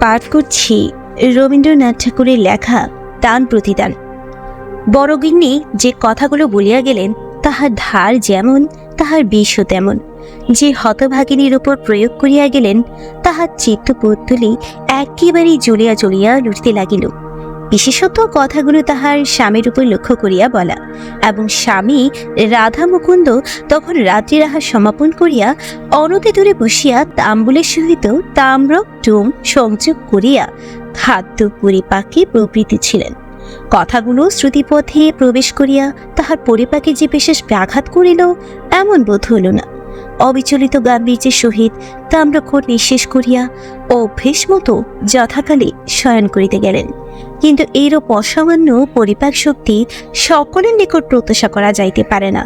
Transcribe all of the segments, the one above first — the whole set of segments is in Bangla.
পাঠ করছি রবীন্দ্রনাথ ঠাকুরের লেখা দান প্রতিদান। বড়গিন্নি যে কথাগুলো বলিয়া গেলেন, তাহার ধার যেমন, তাহার বিষও তেমন। যে হতভাগিনীর উপর প্রয়োগ করিয়া গেলেন, তাহার চিত্তপুত্তলি একেবারেই জ্বলিয়া জ্বলিয়া লুটিতে লাগিল। বিশেষত কথাগুলো তাহার স্বামীর উপর লক্ষ্য করিয়া বলা এবং স্বামী রাধা মুকুন্দ তখন রাত্রি আহার সমাপন করিয়া অনতি দূরে বসিয়া তাম্বুলের সহিত তাম্র টুম সংযোগ করিয়া খাদ্য পরিপাকে প্রবৃত্তি ছিলেন। কথাগুলো শ্রুতিপথে প্রবেশ করিয়া তাহার পরিপাকে যে বিশেষ ব্যাঘাত করিল, এমন বোধ হইল না। অবিচলিত গাম্ভীর্যের সহিত তাম্রক্ষর নিঃশেষ করিয়া অভ্যেস মতো যথাকালে শয়ন করিতে গেলেন। কিন্তু এইরূপ অসামান্য পরিপাক শক্তি সকলের নিকট প্রত্যাশা করা যাইতে পারে না।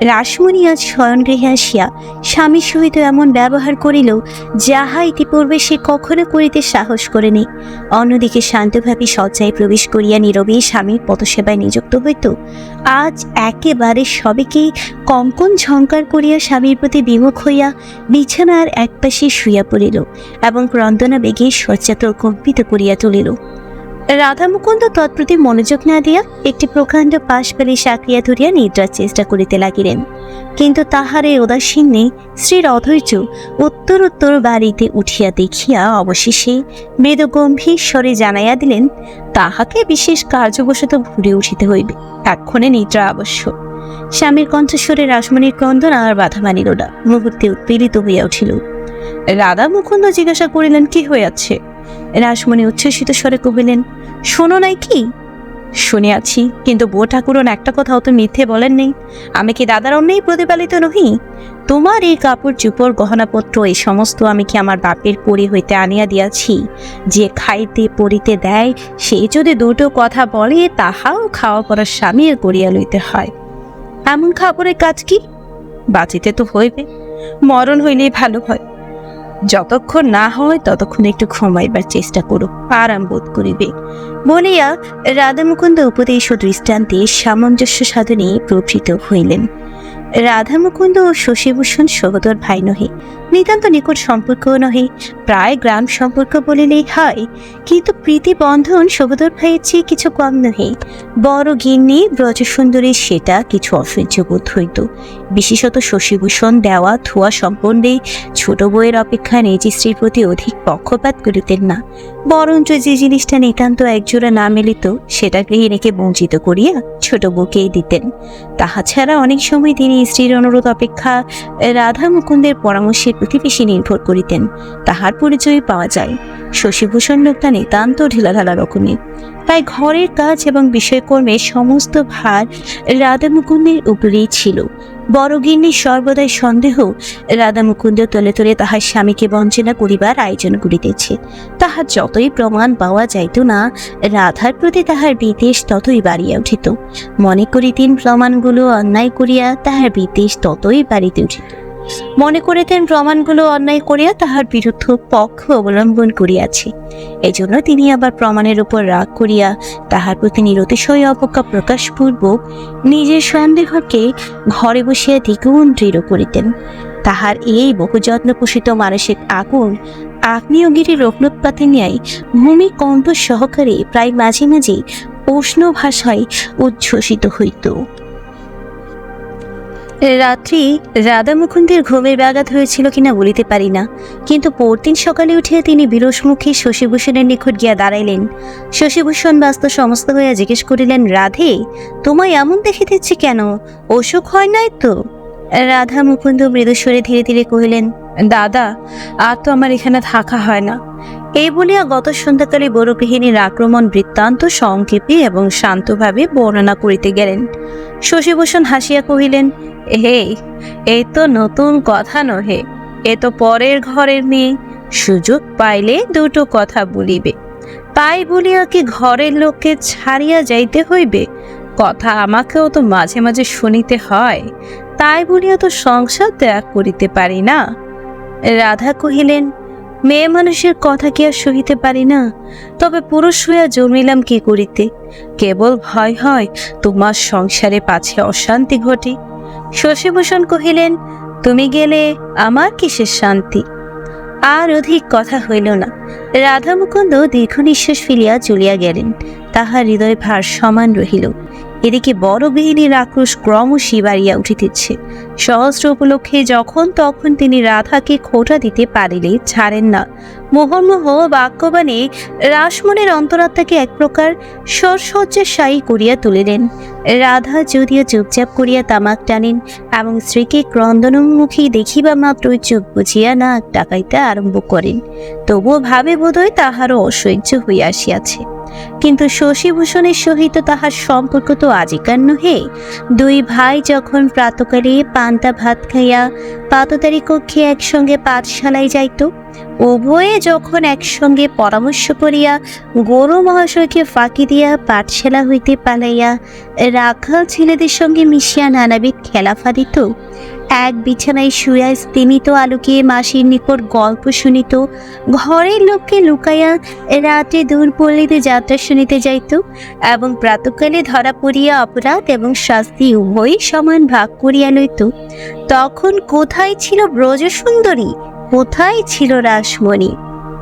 রাসমণি আজ শয়নগৃহে আসিয়া স্বামীর সহিত এমন ব্যবহার করিল, যাহা ইতিপূর্বে সে কখনো করিতে সাহস করেনি। অন্যদিকে শান্তভাবে শয্যায় প্রবেশ করিয়া নীরবে স্বামীর পথসেবায় নিযুক্ত হইত। আজ একেবারে সবেকেই কঙ্কন ঝঙ্কার করিয়া স্বামীর প্রতি বিমুখ হইয়া বিছানার একপাশে শুইয়া পড়িল এবং ক্রন্দনা বেগে শয্যাতল কম্পিত করিয়া তুলিল। রাধা মুকুন্দ তৎপ্রতি মনোযোগ না দিয়া একটি প্রকাণ্ড পাশ পেলে সাকরিয়া ধরিয়া নিদ্রার চেষ্টা করিতে লাগিলেন। কিন্তু তাহার এই উদাসীন্যে শ্রীর অধৈর্য উত্তর উত্তর বাড়িতে উঠিয়া দেখিয়া অবশেষে মৃদু গম্ভীর স্বরে জানাইয়া দিলেন, তাহাকে বিশেষ কার্যবশত ভুলে উঠিতে হইবে, এক্ষণে নিদ্রা আবশ্যক। স্বামীর কণ্ঠস্বরে রাসমণির ক্রন্দন আর বাধা মানিল না, মুহূর্তে উৎপীড়িত হইয়া উঠিল। রাধা মুকুন্দ জিজ্ঞাসা করিলেন, কি হইয়াছে? রাসমণি উচ্ছ্বসিত স্বরে কহিলেন, শোনো নাই কি? শুনিয়াছি, কিন্তু বউ ঠাকুরন একটা কথাও তো মিথ্যে বলেন নেই। আমি কি দাদার অন্যেই প্রতিপালিত নহি? তোমার এই কাপড় চুপড় গহনাপত্র, এই সমস্ত আমি কি আমার বাপের পরি হইতে আনিয়া দিয়াছি? যে খাইতে পড়িতে দেয়, সে যদি দুটো কথা বলে, তাহাও খাওয়া পড়ার স্বামীর করিয়া লইতে হয়। এমন খাবারের কাজ কি? বাঁচিতে তো হইবে। মরণ হইলেই ভালো হয়। যতক্ষণ না হয় ততক্ষণ একটু ঘুমাইবার চেষ্টা করো আরাম বোধ করিবে। বলিয়া রাধামুকুন্দ উপদেশ ও দৃষ্টান্তে সামঞ্জস্য সাধনে প্রভৃত হইলেন। রাধামুকুন্দ ও শশীভূষণ সহোদর ভাই নহে নিতান্ত নিকট সম্পর্ক নহে। প্রায় গ্রাম সম্পর্ক বলিলেই হয়। কিন্তু প্রীতি বন্ধন সহোদর ভাইয়ের চেয়ে কিছু কম নহে। বড় গিন্নি, ব্রজসুন্দরী, সেটা কিছু অসহ্য বোধ হইত। বিশেষত শশীভূষণ, দেওয়া, ধোয়া সম্পন্নে ছোট বউয়ের অপেক্ষা নিজ স্ত্রীর প্রতি অধিক পক্ষপাত করিতেন না। বরঞ্চ যে জিনিসটা নিতান্ত একজোড়া না মিলিত সেটা গৃহিণীকে বঞ্চিত করিয়া ছোট বউকেই দিতেন। তাহা ছাড়া অনেক সময় তিনি স্ত্রীর অনুরোধ অপেক্ষা, রাধা মুকুন্দের পরামর্শের প্রতি বেশি নির্ভর করিতেন। তাহার পরিচয় পাওয়া যায়। শশীভূষণ লোকটা নিতান্ত ঢিলাঢালা রকমের। তাই ঘরের কাজ এবং বিষয়কর্মের সমস্ত ভার রাধা মুকুন্দের উপরেই ছিল। বড় গিন্নির সর্বদাই সন্দেহ রাধা মুকুন্দ তলে তলে তাহার স্বামীকে বঞ্চনা করিবার আয়োজন করিতেছে। তাহার যতই প্রমাণ পাওয়া যাইত না, রাধার প্রতি তাহার বিদেশ ততই বাড়িয়া উঠিত। মনে করিতেন প্রমাণগুলো অন্যায় করিয়া তাহার বিদেশ ততই বাড়িতে উঠিত। মনে করিতেন প্রমাণগুলো অন্যায় করিয়া তাহার বিরুদ্ধ পক্ষ অবলম্বন করিয়াছে। এজন্য তিনি আবার প্রমাণের উপর রাগ করিয়া তাহার প্রতি নিরতিশয় অবজ্ঞা প্রকাশপূর্বক নিজের সন্দেহকে ঘরে বসিয়া দ্বিগুণ দৃঢ় করিতেন। তাহার এই বহু যত্ন পোষিত মানসিক আগুন আগ্নেয়গিরি রগ্নোৎপাতে ন্যায় ভূমিকম্প সহকারে প্রায় মাঝে মাঝে উষ্ণ ভাষায় উচ্ছ্বসিত হইত। রাত্রি রাধা মুকুন্দের ঘুমের ব্যাঘাত হয়েছিল কিনা বলিতে পারি না, কিন্তু পরদিন সকালে উঠিয়া তিনি বিরসমুখী শশীভূষণের নিকট গিয়া দাঁড়াইলেন। শশীভূষণ ব্যস্ত সমস্ত হইয়া জিজ্ঞেস করিলেন, রাধে, তোমায় এমন দেখিতেছি কেন? অসুখ হয় নাই তো? রাধা মুকুন্দ মৃদুস্বরে ধীরে ধীরে কহিলেন, দাদা, আর তো আমার এখানে থাকা হয় না। এই বলিয়া গত সন্ধ্যাকালে বড় গৃহিণীর আক্রমণ বৃত্তান্ত সংক্ষেপে এবং শান্তভাবে বর্ণনা করিতে গেলেন। শশীভূষণ হাসিয়া কহিলেন, হে এই তো নতুন কথা নহে, এ তো পরের ঘরের মেয়ে, সুযোগ পাইলে দুটো কথা বলিবে। তাই বলিয়া কি ঘরের লোককে ছাড়িয়া যাইতে হইবে? কথা আমাকেও তো মাঝে মাঝে শুনিতে হয়, তাই বলিয়া তো সংসার ত্যাগ করিতে পারি না। রাধা কহিলেন মেয়ে মানুষের কথা কি আর সহিতে পারি না? তবে পুরুষ হইয়া জন্মিলাম কি করিতে? কেবল ভয় হয় তোমার সংসারে পাছে অশান্তি ঘটে। শশীভূষণ কহিলেন, তুমি গেলে আমার কিসের শান্তি? আর অধিক কথা হইল না। রাধামুকুন্দ দীর্ঘ নিঃশ্বাস ফেলিয়া চলিয়া গেলেন। তাহার হৃদয় ভার সমান রহিল। এদিকে বড় গৃহিণীর আক্রোশ ক্রমশই বাড়িয়া উঠিতেছে। সহস্র উপলক্ষে যখন তখন তিনি রাধাকে খোটা দিতে পারিলে ছাড়েন না। মোহনমোহ বাক্যবাণে রাসমনের অন্তরাত্মাকে এক প্রকার সরসজ্জাশায়ী করিয়া তুলিলেন। রাধা যদিও চুপচাপ করিয়া তামাক টানেন এবং স্ত্রীকে ক্রন্দনমুখী দেখিবা মাত্রই চোখ বুঝিয়া না ডাকাইতে আরম্ভ করেন। তবুও ভাবে বোধহয় তাহারও অসহ্য হইয়া আসিয়াছে। কিন্তু শশীভূষণের সহিত তাহার সম্পর্ক তো আজিকার নহে। দুই ভাই যখন প্রাতকালে পান্তা ভাত খাইয়া পাততারি কক্ষে একসঙ্গে পাঠশালায় যাইত, উভয়ে যখন একসঙ্গে পরামর্শ করিয়া গরু মহাশয়কে ফাঁকি দিয়া পাঠশালা হইতে পালাইয়া রাখাল ছেলেদের সঙ্গে মিশিয়া নানাবিধ খেলা ফাদিত এক বিছানায় শুয়া স্তিমিত আলোকে মাসির নিকট গল্প শুনিত। ঘরের লোককে লুকাইয়া রাতে দূর পল্লীতে যাত্রা শুনিতে যাইত এবং প্রাতকালে ধরা পড়িয়া অপরাধ এবং শাস্তি উভয়ই সমান ভাগ করিয়া লইত। তখন কোথায় ছিল ব্রজসুন্দরী? কোথায় ছিল রাসমণি?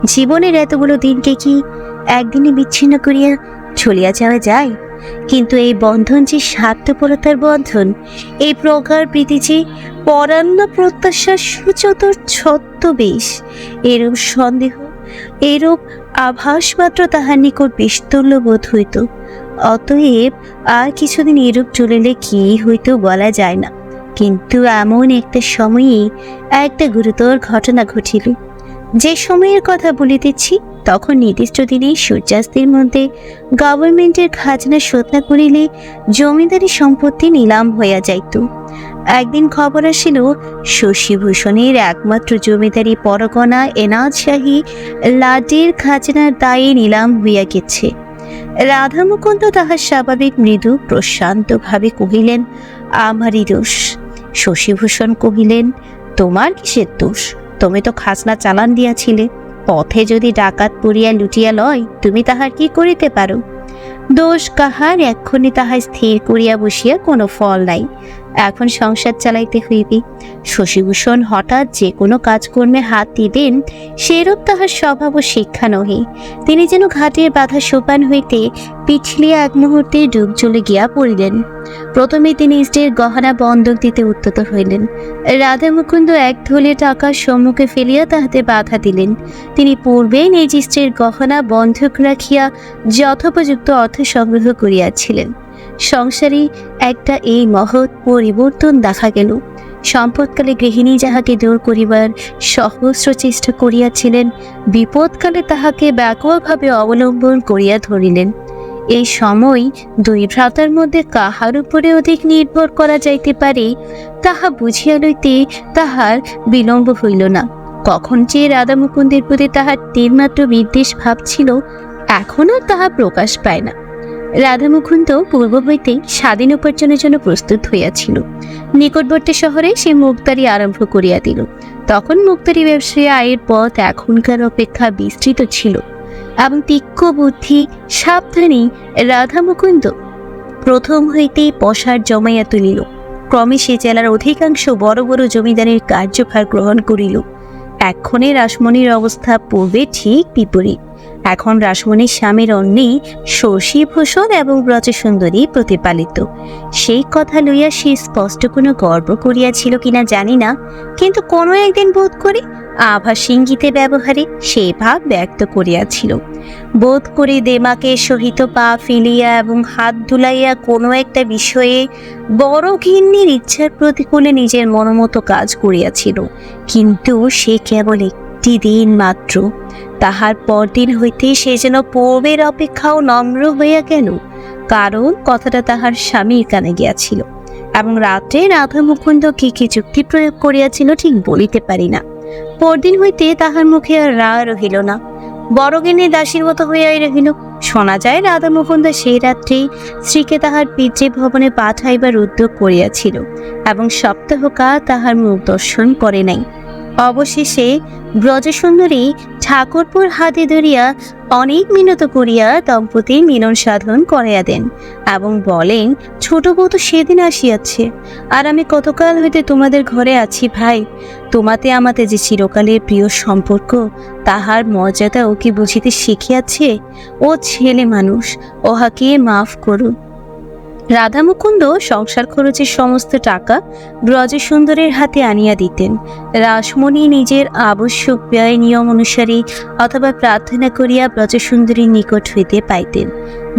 জীবনের এতগুলো দিনকে কি একদিনে বিচ্ছিন্ন করিয়া চলিয়া যাওয়া যায়? কিন্তু এই বন্ধন যে স্বার্থপরতার বন্ধন, এই প্রকার প্রীতি যে পরান্ন প্রত্যাশার সুচতুর ছত্রবেশ এরূপ সন্দেহ, এরূপ আভাস মাত্র তাহার নিকট বিস্তল্য বোধ হইত। অতএব আর কিছুদিন এরূপ চলিলে কি হইতো বলা যায় না। কিন্তু এমন একটা সময়ে একটা গুরুতর ঘটনা ঘটিল। যে সময়ের কথা বলিতেছি, তখন নির্দিষ্ট দিনে সূর্যাস্তের মধ্যে গভর্নমেন্টের খাজনা শোধ না করিলে জমিদারি সম্পত্তি নিলাম হইয়া যাইত। একদিন খবর আসিল, শশীভূষণের একমাত্র জমিদারি পরগনা এনাজ শাহী লাডের খাজনার দায়ে নিলাম হইয়া গেছে রাধা মুকুন্দ তাহার স্বাভাবিক মৃদু প্রশান্তভাবে কহিলেন, আমারই দোষ। শশীভূষণ কহিলেন, তোমার কিসের দোষ? তুমি তো খাজনা চালান দিয়াছিলে। পথে যদি ডাকাত পুরিয়া লুটিয়া লয়, তুমি তাহার কি করিতে পারো? দোষ কাহার? এক্ষুনি তাহার স্থির করিয়া বসিয়া কোনো ফল নাই। এখন সংসার চালাইতে হইবে। শশীভূষণ হঠাৎ যে কোনো কাজকর্মে হাত দিবেন সেরূপ তাহার স্বভাব ও শিক্ষা নহে। তিনি যেন ঘাটের বাধা সোপান হইতে পিছলিয়া এক মুহূর্তে ডুব চলে গিয়া পড়িলেন। প্রথমে তিনি স্ত্রীর গহনা বন্ধক দিতে উদ্যত হইলেন। রাধা মুকুন্দ এক থলে টাকা সম্মুখে ফেলিয়া তাহাতে বাধা দিলেন। তিনি পূর্বেই নিজ স্ত্রীর গহনা বন্ধক রাখিয়া যথোপযুক্ত অর্থ সংগ্রহ করিয়াছিলেন। সংসারে একটা এই মহৎ পরিবর্তন দেখা গেল। সম্পদকালে গৃহিণী যাহাকে দূর করিবার সহস্র চেষ্টা করিয়াছিলেন, বিপদকালে তাহাকে ব্যাকুলভাবে অবলম্বন করিয়া ধরিলেন। এই সময় দুই ভ্রাতার মধ্যে কাহার উপরে অধিক নির্ভর করা যাইতে পারে, তাহা বুঝিয়া লইতে তাহার বিলম্ব হইল না। কখন যে রাধা মুকুন্দের প্রতি তাহার তিনমাত্র বিদ্বেষ ভাব ছিল, এখনও তাহা প্রকাশ পায় না। রাধা মুকুন্দ পূর্ব হইতেই স্বাধীন উপার্জনের জন্য প্রস্তুত হইয়াছিল। নিকটবর্তী শহরে সে মুক্তারি আরম্ভ করিয়া দিল। তখন মুক্তারি ব্যবসায়ী আয়ের পথ এখনকার অপেক্ষা বিস্তৃত ছিল এবং তীক্ষ্ণ বুদ্ধি, সাবধানী রাধা মুকুন্দ প্রথম হইতেই পশার জমাইয়া তুলিল। ক্রমে সে জেলার অধিকাংশ বড় বড় জমিদারের কার্যভার গ্রহণ করিল। এক্ষণে রাসমণির অবস্থা পূর্বে ঠিক বিপরীত। এখন রাসমণির স্বামীর অন্যে শশীভূষণ এবং ব্রজসুন্দরী প্রতিপালিত। সেই কথা লইয়া সে স্পষ্ট কোনো গর্ব করিয়াছিল কিনা জানি না, কিন্তু কোনো একদিন বোধ করে আভা সিঙ্গিতে ব্যবহারে সে ভাব ব্যক্ত করিয়াছিল। বোধ করে দেমাকে সহিত পা ফেলিয়া এবং হাত ধুলাইয়া কোনো একটা বিষয়ে বড় ঘিন্নির ইচ্ছার প্রতিকূলে নিজের মনোমতো কাজ করিয়াছিল, কিন্তু সে কেবল একটি দিন মাত্র। তাহার পরদিন হইতে সে যেন পূর্বের অপেক্ষাও নম্র হইয়া গেল। কারণ কথাটা তাহার স্বামীর কানে গিয়াছিল এবং রাত্রে রাধা মুকুন্দ কি কি যুক্তি প্রয়োগ করিয়াছিল ঠিক বলিতে পারি না। পরদিন হইতে তাহার মুখে আর রা রহিল না। বড়গিনী দাসীর মতো হইয়াই রহিল। শোনা যায় রাধা মুকুন্দ সেই রাত্রে স্ত্রীকে তাহার পিতৃ ভবনে পাঠাইবার উদ্যোগ করিয়াছিল এবং সপ্তাহকা তাহার মুখ দর্শন করে নাই। অবশেষে ব্রজসুন্দরী ঠাকুরপুর হাতে ধরিয়া অনেক মিনত করিয়া দম্পতি মিলন সাধন করাইয়া দেন এবং বলেন, ছোট বউ তো সেদিন আসিয়াছে। আর আমি কতকাল হইতে তোমাদের ঘরে আছি ভাই। তোমাতে আমাতে যে চিরকালের প্রিয় সম্পর্ক, তাহার মর্যাদা ও কি বুঝিতে শিখিয়াছে? ও ছেলে মানুষ ওহাকে মাফ করুন। রাধা মুকুন্দ সংসার খরচের সমস্ত টাকা ব্রজসুন্দরের হাতে আনিয়া দিতেন। রাসমণি নিজের আবশ্যক ব্যয় নিয়ম অনুসারে অথবা প্রার্থনা করিয়া ব্রজসুন্দরীর নিকট হইতে পাইতেন।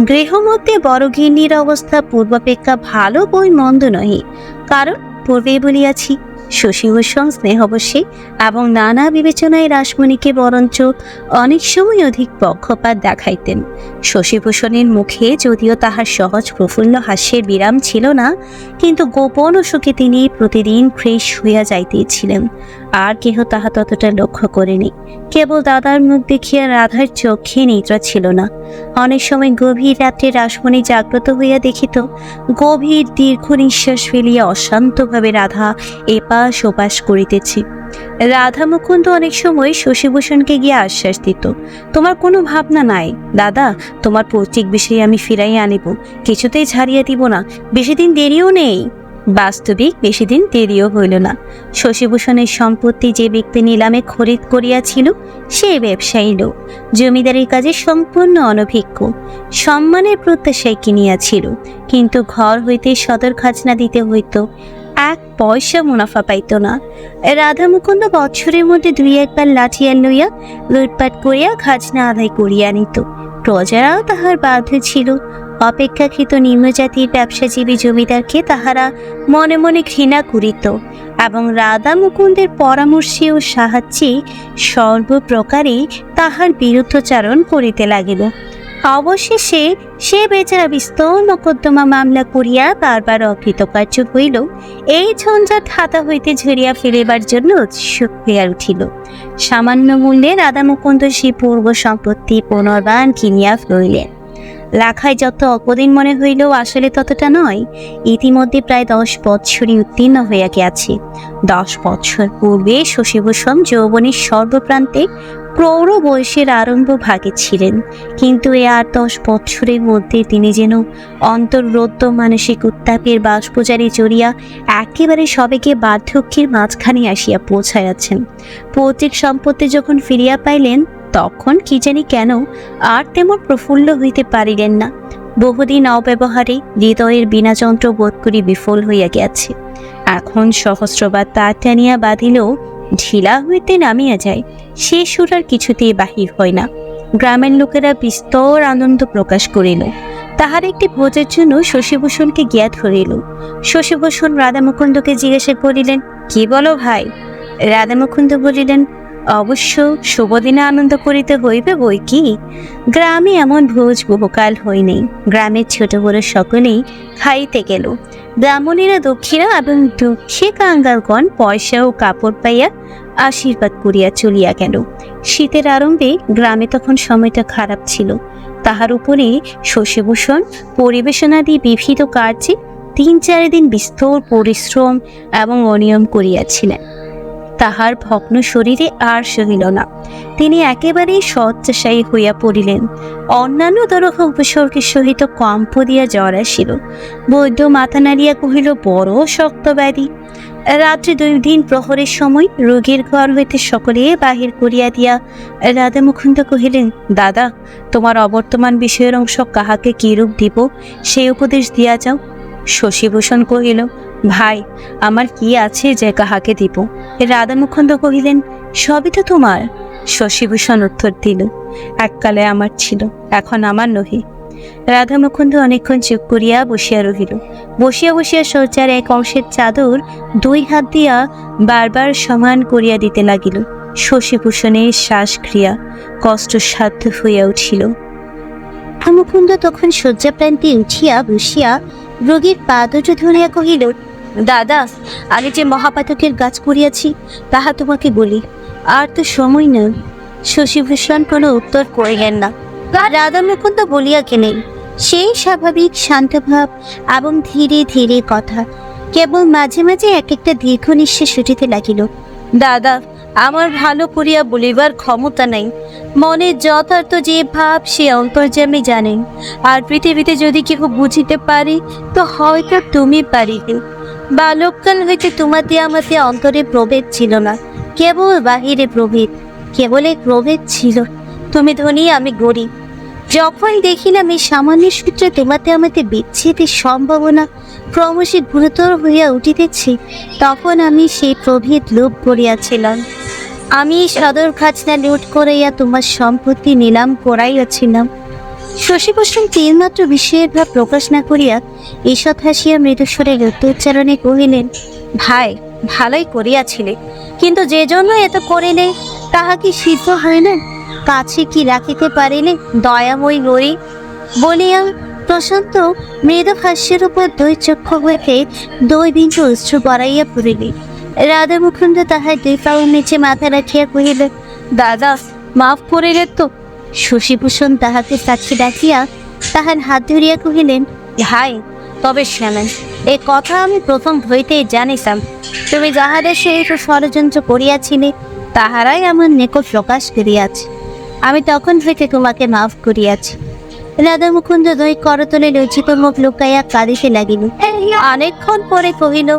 গৃহমধ্যে বড়গিন্নির অবস্থা পূর্বাপেক্ষা ভালো বই মন্দ নহে, কারণ পূর্বেই বলিয়াছি শশীভূষণ স্নেহবশে এবং নানা বিবেচনায় রাসমণিকে বরঞ্চ অনেক সময় অধিক পক্ষপাত দেখাইতেন। শশীভূষণের মুখে যদিও তাহার সহজ প্রফুল্ল হাস্যের বিরাম ছিল না, কিন্তু গোপন সুখে তিনি প্রতিদিন ফ্রেশ হইয়া যাইতেছিলেন। আর কেহ তাহা ততটা লক্ষ্য করেনি। কেবল দাদার মুখ দেখিয়া রাধার চোখে নিদ্রা ছিল না। অনেক সময় গভীর রাত্রে রাসমণি জাগ্রত হইয়া দেখিত, গভীর দীর্ঘ নিঃশ্বাস ফেলিয়া অশান্তভাবে রাধা এপাশ ওপাশ করিতেছে। রাধা মুকুন্দ অনেক সময় শশীভূষণকে গিয়ে আশ্বাস দিত, তোমার কোনো ভাবনা নাই, দাদা, তোমার পৈতৃক বিষয়ে আমি ফিরাইয়া আনিব, কিছুতেই ছাড়িয়ে দিব না বেশি দিন দেরিও নেই। বাস্তবিক বেশি দিন দেরিও হইল না। শশীভূষণের সম্পত্তি যে ব্যক্তি নিলামে খরিদ করিয়াছিল, সে ব্যবসায়ী লোক, জমিদারির কাজে সম্পূর্ণ অনভিজ্ঞ। সম্মানের প্রত্যাশায় কিনিয়াছিল, কিন্তু ঘর হইতে সদর খাজনা দিতে হইত এক পয়সা মুনাফা পাইত না। রাধা মুকুন্দ বছরের মধ্যে দুই একবার লাঠিয়াল লইয়া লুটপাট করিয়া খাজনা আদায় করিয়া নিত প্রজারাও তাহার বাধ্য ছিল। অপেক্ষাকৃত নিম্নজাতির ব্যবসাজীবী জমিদারকে তাহারা মনে মনে ঘৃণা করিত এবং রাধা মুকুন্দের পরামর্শে ও সাহায্যে সর্বপ্রকারে তাহার বিরুদ্ধচারণ করিতে লাগিল। অবশেষে সে বেচারা বিস্তর মোকদ্দমা মামলা করিয়া বারবার অকৃতকার্য হইল। এই ঝঞ্ঝাট হাতা হইতে ঝরিয়া ফেলিবার জন্য উৎসুক হইয়া উঠিল। সামান্য মূল্যে রাধা মুকুন্দ সে পূর্ব সম্পত্তি পুনর্বান কিনিয়া লইলেন। লেখায় যত অপদিন মনে হইলেও আসলে ততটা নয়, ইতিমধ্যে প্রায় দশ বৎসরই উত্তীর্ণ হইয়া গিয়াছে। দশ বৎসর পূর্বে শশীভূষণ যৌবনের সর্বপ্রান্তে প্রৌঢ় বয়সের আরম্ভ ভাগে ছিলেন, কিন্তু এ আর দশ বৎসরের মধ্যে তিনি যেন অন্তর্রোদ্ধ মানসিক উত্তাপের বাষ্পজারে জড়িয়া একেবারে সবেকে বার্ধক্যের মাঝখানে আসিয়া পৌঁছাইয়াছেন। পৈতৃক সম্পত্তি যখন ফিরিয়া পাইলেন, তখন কি জানি কেন আর তেমন প্রফুল্ল হইতে পারিলেন না। বহুদিন অব্যবহারে হৃদয়ের বিনাযন্ত্র বোধ করি বিফল হইয়া গিয়াছে। এখন সহস্রবার তার টানিয়া বাঁধিলেও ঢিলা হইতে নামিয়া যায়, সে সুর আর কিছুতেই বাহির হয় না। গ্রামের লোকেরা বিস্তর আনন্দ প্রকাশ করিল। তাহার একটি ভোজের জন্য শশীভূষণকে জ্ঞাত ধরিল। শশীভূষণ রাধামুকুন্দকে জিজ্ঞাসা করিলেন, কি বলো ভাই? রাধামুকুন্দ বলিলেন, অবশ্য শুভদিনে আনন্দ করিতে হইবে বই কি? গ্রামে এমন ভোজ বহুকাল হয়নি গ্রামের ছোট বড় সকলেই খাইতে গেল। ব্রাহ্মণেরা দক্ষিণা এবং দক্ষে কাঙ্গালগণ পয়সা ও কাপড় পাইয়া আশীর্বাদ করিয়া চলিয়া গেল। শীতের আরম্ভে গ্রামে তখন সময়টা খারাপ ছিল। তাহার উপরে শশীভূষণ পরিবেশনাদি বিবিধ কার্যে তিন চার দিন বিস্তর পরিশ্রম এবং অনিয়ম করিয়াছিলেন। তাহার ভগ্ন শরীরে আর সহিল না। তিনি একেবারেই শয্যাশায়ী হইয়া পড়িলেন। অন্যান্য দরহ উপসর্গের সহিত কম্প দিয়া জ্বর আসিল। বৈদ্য মাথা নাড়িয়া কহিল, বড় শক্ত ব্যাধি। রাত্রি দুই দিন প্রহরের সময় রোগীর ঘর হইতে সকলে বাহির করিয়া দিয়া রাধা মুকুন্দ কহিলেন, দাদা, তোমার অবর্তমান বিষয়ের অংশ কাহাকে কিরূপ দিব সেই উপদেশ দিয়া যাও। শশীভূষণ কহিল, ভাই, আমার কি আছে যে কাহাকে দিব? রাধা মুকুন্দ কহিলেন, সবই তো তোমার। শশীভূষণ উত্তর দিল, এককালে আমার ছিল, এখন আমার নহে। রাধা মুকুন্দ অনেকক্ষণ চুপ করিয়া বসিয়া রহিল। বসিয়া বসিয়া শয্যার এক অংশের চাদর দুই হাত দিয়া বারবার সমান করিয়া দিতে লাগিল। শশীভূষণের শ্বাসক্রিয়া কষ্টসাধ্য হইয়া উঠিল। মুকুন্দ তখন শয্যাপ্রান্তে উঠিয়া বসিয়া রোগীর পা দুটো ধরিয়া কহিল, দাদা, আমি যে মহাপাতকের গাছ করিয়াছি তাহা তোমাকে বলি। আর তো সময় নেই। শশীভূষণ কোনো উত্তর করিলেন না। রাধা মুকুন্দ বলিয়া গেলেন, সেই স্বাভাবিক শান্তভাব এবং ধীরে ধীরে কথা। কেবল মাঝে মাঝে এক একটা দীর্ঘ নিঃশ্বাস উঠিতে লাগিল। দাদা আমার ভালো করিয়া বলিবার ক্ষমতা নাই। মনের যথার্থ যে ভাব সে অন্তর্যামী জানেন আর পৃথিবীতে যদি কেউ বুঝিতে পারি, তো হয়তো তুমি পারিবে। বালককাল হইতে তোমাতে আমাতে অন্তরে প্রভেদ ছিল না। কেবল বাহিরে প্রভেদ, কেবল এক প্রভেদ ছিল। তুমি ধনী, আমি গরিব। যখন দেখিলাম এই সামান্য সূত্রে তোমাতে আমাতে বিচ্ছেদের সম্ভাবনা ক্রমশই গুরুতর হইয়া উঠিতেছে, তখন আমি সেই প্রভেদ লোভ করিয়াছিলাম। আমি সদর খাজনা লুট করাইয়া তোমার সম্পত্তি নিলাম করাইয়াছিলাম শশীভূষণ তিনমাত্র বিষয়ের ভাব প্রকাশ না করিয়া ঈষৎ হাসিয়া মৃদুস্বরে উচ্চারণে কহিলেন, ভাই, ভালোই করিয়াছিলে, কিন্তু যে জন্য এত করিলে, তাহা কি সিদ্ধ হয় না? কাছে কি রাখিতে পারিলে, দয়াময় গরি বলিয়া প্রশান্ত মৃদু হাস্যের উপর দুই চক্ষু হইতে দুই বিন্দু অশ্রু গড়াইয়া পড়িলে। রাধা মুকুন্দ তাহার দুই পাউর নিচে মাথা রাখিয়া কহিলেন দাদা, মাফ করিলে তো। শশীভূষণ তাহাকে কাছে ডাকিয়া তাহার হাত ধরিয়া কহিলেন হাই তবে শোনেন, এ কথা আমি প্রথম হইতেই জানিতাম। তুমি যাহাদের সহিত ষড়যন্ত্র করিয়াছিলে, তাহারাই আমার নিকট প্রকাশ করিয়াছে। আমি তখন হইতে তোমাকে মাফ করিয়াছি। রাধা মুকুন্দ দুই করতলে লজ্জিত মুখ লুকাইয়া কাঁদিতে লাগিল। অনেকক্ষণ পরে কহিল,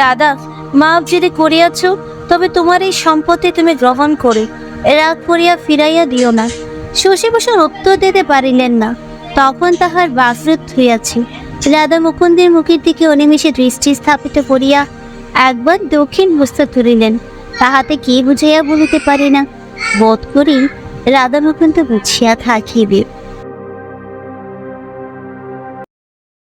দাদা মাফ যদি করিয়াছ, তবে তোমার এই সম্পত্তি তুমি গ্রহণ করে। রাগ করিয়া ফিরাইয়া দিও না। শশীভূষণ উত্তর দিতে পারিলেন না। তখন তাহার বাসরুত হইয়াছে। রাধা মুকুন্দের মুখের দিকে অনিমেষে দৃষ্টি স্থাপিত করিয়া একবার দক্ষিণ হস্ত তুলিলেন। তাহাতে কি বুঝাইয়া বলিতে পারি না। বোধ করি রাধা মুকুন্দ বুঝিয়া থাকিবে।